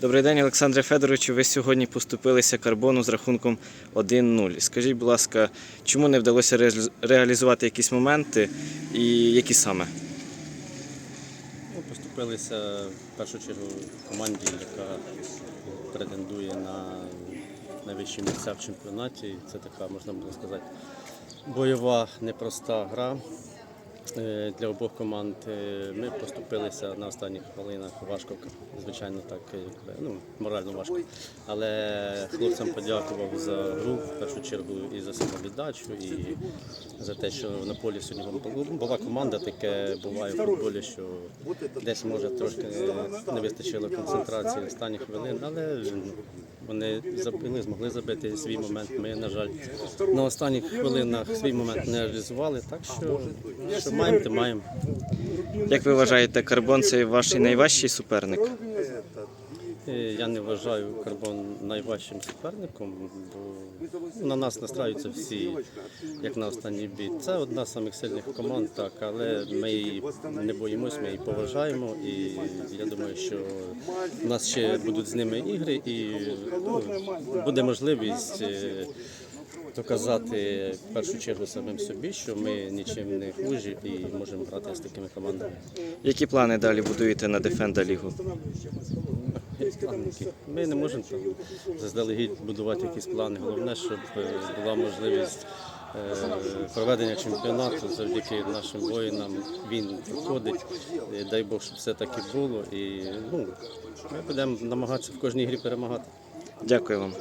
Добрий день, Олександре Федоровичу. Ви сьогодні поступилися карбону з рахунком 1-0. Скажіть, будь ласка, чому не вдалося реалізувати якісь моменти і які саме? Ну, поступилися в першу чергу команді, яка претендує на найвищі місця в чемпіонаті. Це така, можна було сказати, бойова непроста гра для обох команд. Е, Ми поступилися на останніх хвилинах важко, звичайно, так якби, ну, морально важко. Але хлопцям подякував за гру в першу чергу і за самовіддачу, і за те, що на полі сьогодні була- була команда, таке буває в футболі, що десь може трошки не вистачило концентрації останніх хвилин, але вони забили, змогли забити свій момент. Ми, на жаль, на останніх хвилинах свій момент не реалізували. Так що, що маємо, то маємо. Як ви вважаєте, карбон це ваш найважчий суперник? Е, Я не вважаю карбон найважчим суперником, бо на нас настраюються всі, як на останній бій. Це одна з самих сильних команд, так, але ми її не боїмось, ми її поважаємо. І я думаю, що в нас ще будуть з ними ігри, і ну, буде можливість. е, Доказати в першу чергу самим собі, що ми нічим не хужі і можемо грати з такими командами. Які плани далі будуєте на Дефенда Лігу? Ми не можемо там заздалегідь будувати якісь плани. Головне, щоб е, була можливість е, проведення чемпіонату завдяки нашим воїнам. Він проходить. Дай Бог, щоб все так і було. І ну, ми будемо намагатися в кожній грі перемагати. Дякую вам.